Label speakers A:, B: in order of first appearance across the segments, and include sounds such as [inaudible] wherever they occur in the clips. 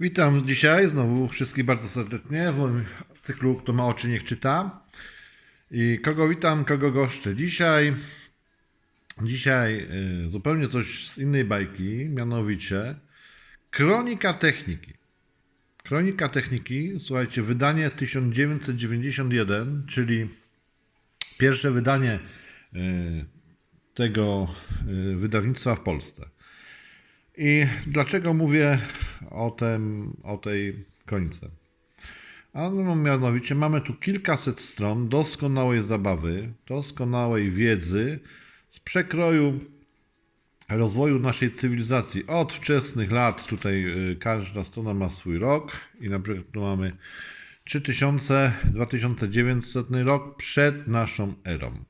A: Witam dzisiaj znowu wszystkich bardzo serdecznie w moim cyklu Kto ma oczy niech czyta. I kogo witam, kogo goszczę. Dzisiaj, dzisiaj y, zupełnie coś z innej bajki, mianowicie Kronika Techniki. Kronika Techniki, słuchajcie, wydanie 1991, czyli pierwsze wydanie y, tego y, wydawnictwa w Polsce. I dlaczego mówię o, tym, o tej kronice? A no, mianowicie mamy tu kilkaset stron doskonałej zabawy, doskonałej wiedzy z przekroju rozwoju naszej cywilizacji. Od wczesnych lat tutaj y, każda strona ma swój rok i na przykład tu mamy 3000, 2900 rok przed naszą erą.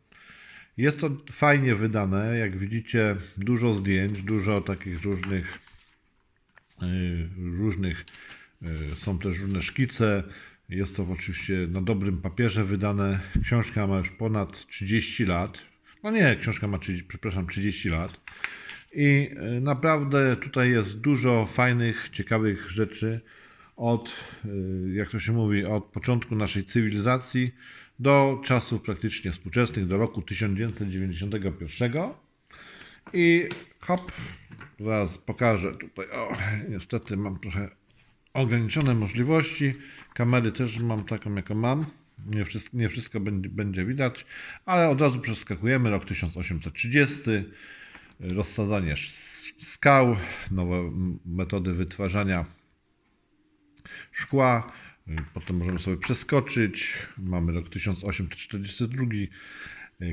A: Jest to fajnie wydane, jak widzicie, dużo zdjęć, dużo takich różnych, yy, różnych yy, są też różne szkice. Jest to oczywiście na dobrym papierze wydane. Książka ma już ponad 30 lat. No nie, książka ma, 30, przepraszam, 30 lat. I yy, naprawdę tutaj jest dużo fajnych, ciekawych rzeczy od, jak to się mówi, od początku naszej cywilizacji do czasów praktycznie współczesnych, do roku 1991. I hop, zaraz pokażę tutaj. O, niestety mam trochę ograniczone możliwości. Kamery też mam taką, jaką mam. Nie wszystko, nie wszystko będzie, będzie widać, ale od razu przeskakujemy. Rok 1830, rozsadzanie skał, nowe metody wytwarzania szkła, Potem możemy sobie przeskoczyć. Mamy rok 1842,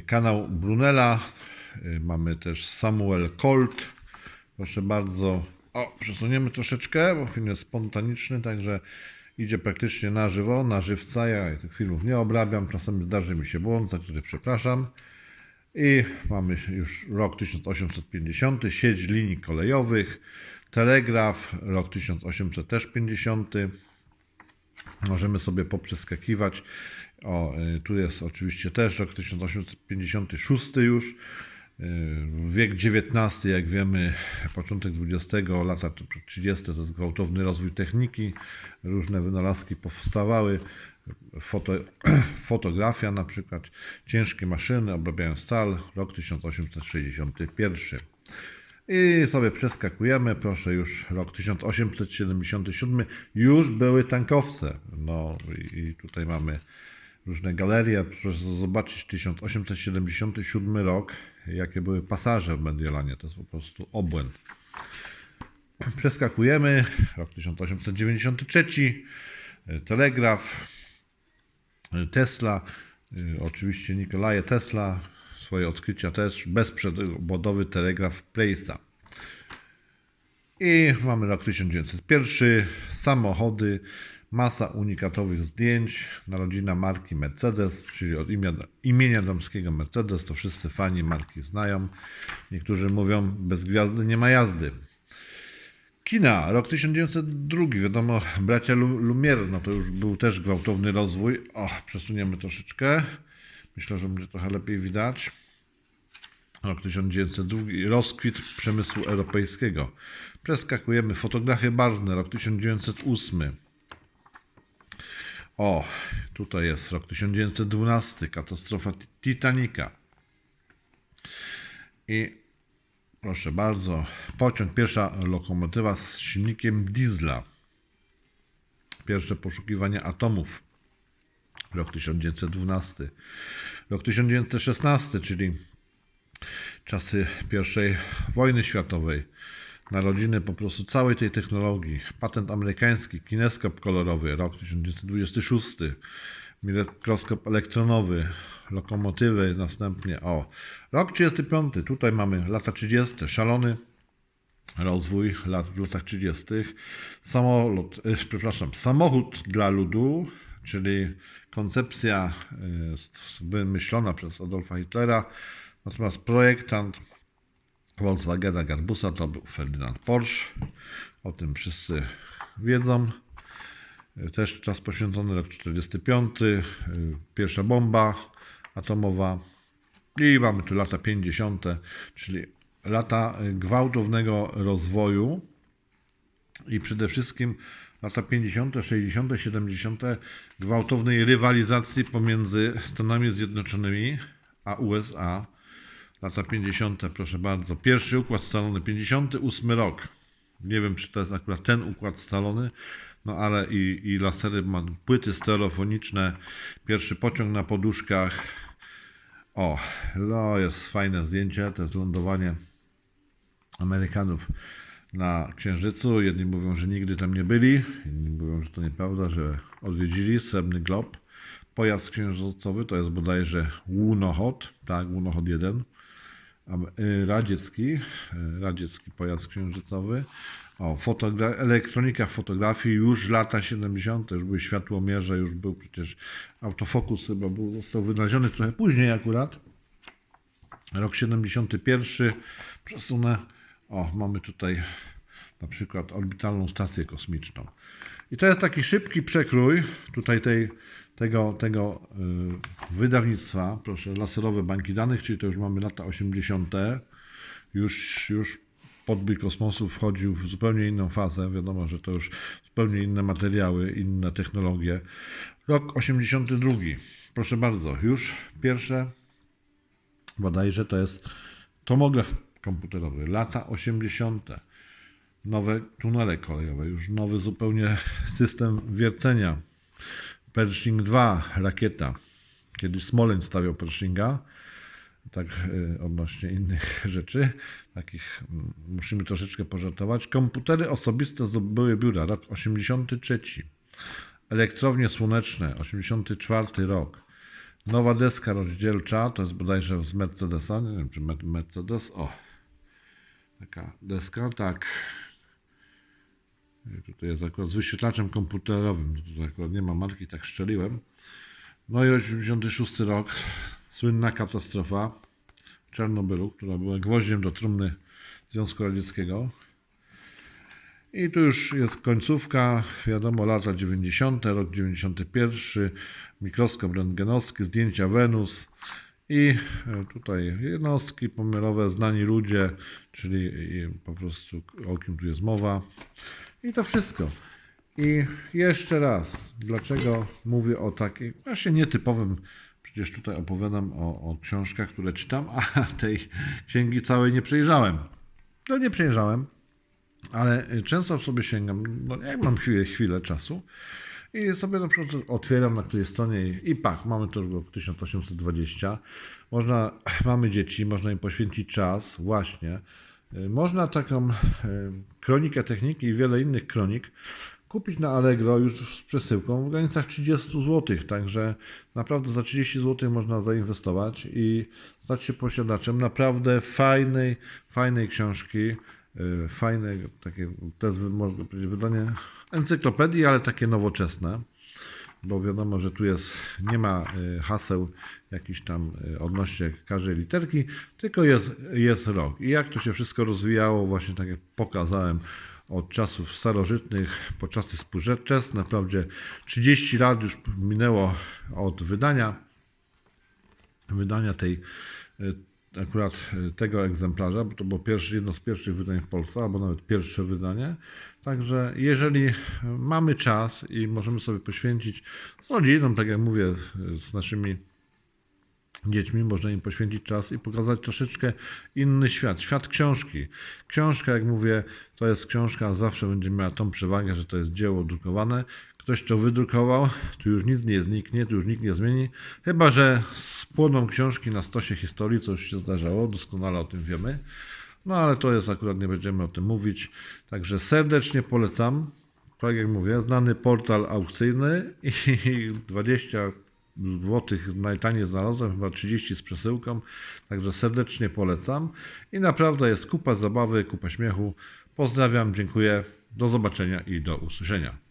A: kanał Brunella. Mamy też Samuel Colt. Proszę bardzo. O, przesuniemy troszeczkę, bo film jest spontaniczny, także idzie praktycznie na żywo, na żywca. Ja tych filmów nie obrabiam, czasami zdarzy mi się błąd, za który przepraszam. I mamy już rok 1850, sieć linii kolejowych, telegraf, rok 1850. Możemy sobie poprzeskakiwać. O, y, tu jest oczywiście też rok 1856 już. Y, wiek XIX, jak wiemy, początek XX, lata 30. to jest gwałtowny rozwój techniki. Różne wynalazki powstawały. Foto, [clears throat] fotografia na przykład, ciężkie maszyny obrabiają stal, rok 1861. I sobie przeskakujemy, proszę, już rok 1877, już były tankowce. No i tutaj mamy różne galerie. Proszę zobaczyć 1877 rok, jakie były pasaże w Mediolanie. To jest po prostu obłęd. Przeskakujemy, rok 1893, telegraf, Tesla, oczywiście Nikolaje Tesla, swoje odkrycia też, bezprzewodowy telegraf Place'a. I mamy rok 1901, samochody, masa unikatowych zdjęć, narodzina marki Mercedes, czyli od imienia, imienia damskiego Mercedes, to wszyscy fani marki znają. Niektórzy mówią, bez gwiazdy nie ma jazdy. Kina, rok 1902, wiadomo, bracia Lumière, no to już był też gwałtowny rozwój. O, przesuniemy troszeczkę. Myślę, że będzie trochę lepiej widać. Rok 1902, rozkwit przemysłu europejskiego. Przeskakujemy. Fotografie barwne, rok 1908. O, tutaj jest rok 1912, katastrofa Titanica. I proszę bardzo, pociąg, pierwsza lokomotywa z silnikiem diesla. Pierwsze poszukiwanie atomów rok 1912. Rok 1916, czyli czasy I wojny światowej. Narodziny po prostu całej tej technologii. Patent amerykański, kineskop kolorowy, rok 1926. Mikroskop elektronowy, lokomotywy, następnie o. Rok 35, tutaj mamy lata 30, szalony rozwój lat, w latach 30. Samolot, e, przepraszam, samochód dla ludu, czyli koncepcja e, wymyślona przez Adolfa Hitlera, natomiast projektant Volkswagena Garbusa to był Ferdynand Porsche. O tym wszyscy wiedzą. E, też czas poświęcony rok 45, e, pierwsza bomba atomowa i mamy tu lata 50, czyli lata gwałtownego rozwoju i przede wszystkim lata 50., 60., 70. gwałtownej rywalizacji pomiędzy Stanami Zjednoczonymi a USA. Lata 50., proszę bardzo. Pierwszy układ scalony, 58 rok. Nie wiem, czy to jest akurat ten układ scalony, no ale i, i lasery, płyty stereofoniczne, pierwszy pociąg na poduszkach. O, no jest fajne zdjęcie, to jest lądowanie Amerykanów na Księżycu. Jedni mówią, że nigdy tam nie byli, inni mówią, że to nieprawda, że odwiedzili Srebrny Glob. Pojazd księżycowy to jest bodajże Łunochod, tak, Łunochod 1. Am- y, Radziecki, y, radziecki pojazd księżycowy. O, fotogra- elektronika fotografii już lata 70., już były światłomierze, już był przecież autofokus chyba był, został wynaleziony trochę później akurat. Rok 71. Przesunę. O, mamy tutaj na przykład orbitalną stację kosmiczną. I to jest taki szybki przekrój tutaj tej, tego, tego y, wydawnictwa. Proszę, laserowe banki danych, czyli to już mamy lata 80. Już, już podbój kosmosu wchodził w zupełnie inną fazę. Wiadomo, że to już zupełnie inne materiały, inne technologie. Rok 82. Proszę bardzo, już pierwsze bodajże to jest tomograf komputerowy, lata 80. Nowe tunele kolejowe, już nowy zupełnie [laughs] system wiercenia. Pershing 2, rakieta. Kiedyś Smolensk stawiał Pershinga, tak y, odnośnie innych [laughs] rzeczy, takich mm, musimy troszeczkę pożartować. Komputery osobiste zdobyły biura, rok 83. Elektrownie słoneczne, 84 rok. Nowa deska rozdzielcza, to jest bodajże z Mercedesa, nie wiem czy Mer- Mercedes, o, taka deska, tak. I Tutaj jest akurat z wyświetlaczem komputerowym, tutaj akurat nie ma marki, tak szczeliłem. No i 86 rok, słynna katastrofa w Czarnobylu, która była gwoździem do trumny Związku Radzieckiego. I tu już jest końcówka, wiadomo, lata 90., rok 91, mikroskop rentgenowski, zdjęcia Wenus i e, tutaj jednostki pomiarowe, znani ludzie, czyli po prostu o kim tu jest mowa. I to wszystko. I jeszcze raz, dlaczego mówię o takiej właśnie nietypowym, przecież tutaj opowiadam o, o książkach, które czytam, a tej księgi całej nie przejrzałem. No nie przejrzałem, ale często sobie sięgam, no jak mam chwilę, chwilę czasu i sobie na przykład otwieram na której stronie i, pach, mamy rok 1820. Można, mamy dzieci, można im poświęcić czas, właśnie. Y, Można taką y, kronikę techniki i wiele innych kronik kupić na Allegro już z przesyłką w granicach 30 zł. Także naprawdę za 30 zł można zainwestować i stać się posiadaczem naprawdę fajnej, fajnej książki. y, Fajne takie, to jest wydanie encyklopedii, ale takie nowoczesne bo wiadomo, że tu jest, nie ma y, haseł jakichś tam y, odnośnie każdej literki, tylko jest, jest rok. I jak to się wszystko rozwijało, właśnie tak jak pokazałem, od czasów starożytnych po czasy współczesne, wprawdzie 30 lat już minęło od wydania, wydania tej y, akurat y, tego egzemplarza, bo to było pierwszy, jedno z pierwszych wydań w Polsce, albo nawet pierwsze wydanie. Także jeżeli y, mamy czas i możemy sobie poświęcić z rodziną, tak jak mówię, y, z naszymi dziećmi, można im poświęcić czas i pokazać troszeczkę inny świat, świat książki. Książka, jak mówię, to jest książka, zawsze będzie miała tą przewagę, że to jest dzieło drukowane. Ktoś to wydrukował, tu już nic nie zniknie, tu już nikt nie zmieni, chyba że spłoną książki na stosie historii, co już się zdarzało, doskonale o tym wiemy. No ale to jest akurat, nie będziemy o tym mówić. Także serdecznie polecam. Tak jak mówię, znany portal aukcyjny i [laughs] 20 złotych najtaniej znalazłem, chyba 30 z przesyłką. Także serdecznie polecam. I naprawdę jest kupa zabawy, kupa śmiechu. Pozdrawiam, dziękuję. Do zobaczenia i do usłyszenia.